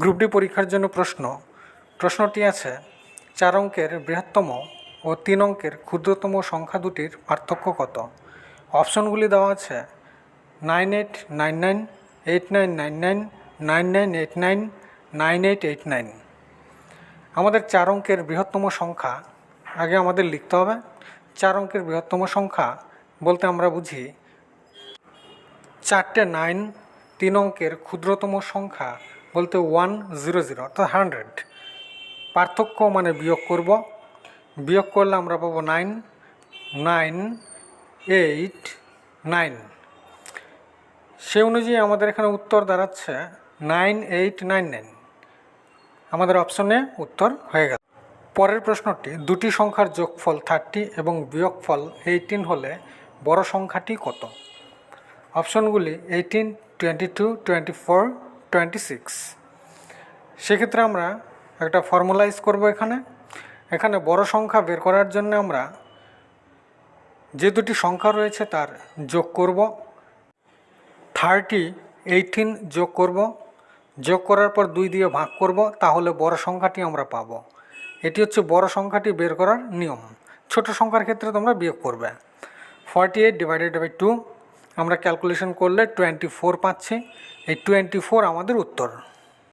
Group D পরীক্ষার জন্য প্রশ্ন। প্রশ্নটি আছে, চার অঙ্কের বৃহত্তম ও তিন অঙ্কের ক্ষুদ্রতম সংখ্যা দুটির পার্থক্য কত? অপশনগুলি দেওয়া আছে, nine eight, nine nine, eight nine nine nine nine nine eight nine nine eight eight nine. আমাদের চার অঙ্কের বৃহত্তম সংখ্যা আগে আমাদের লিখতে হবে। চার অঙ্কের বৃহত্তম সংখ্যা বলতে আমরা বুঝি, চারটে নাইন, তিন অঙ্কের ক্ষুদ্রতম সংখ্যা বলতে ওয়ান জিরো জিরো অর্থাৎ হান্ড্রেড পার্থক্য মানে বিয়োগ করব। বিয়োগ করলে আমরা পাবো নাইন নাইন এইট নাইন সে অনুযায়ী আমাদের এখানে উত্তর দাঁড়াচ্ছে নাইন এইট নাইন নাইন আমাদের অপশনে উত্তর হয়ে গেল। পরের প্রশ্নটি, দুটি সংখ্যার যোগফল থার্টি এবং বিয়োগফল এইটিন হলে বড় সংখ্যাটি কত? অপশনগুলি eighteen twenty two twenty four twenty six. সেক্ষেত্রে আমরা একটা ফর্মুলাইজ করব এখানে। এখানে বড় সংখ্যা বের করার জন্য আমরা যে দুটি সংখ্যা রয়েছে তার যোগ করব। থার্টি, এইটিন যোগ করব। যোগ করার পর দুই দিয়ে ভাগ করব। তাহলে বড় সংখ্যাটি আমরা পাব। এটি হচ্ছে বড় সংখ্যাটি বের করার নিয়ম। ছোট সংখ্যার ক্ষেত্রে তোমরা বিয়োগ করবে। Forty eight divided by two আমরা ক্যালকুলেশন করলে টোয়েন্টি ফোর পাচ্ছি। এই টোয়েন্টি ফোর আমাদের উত্তর।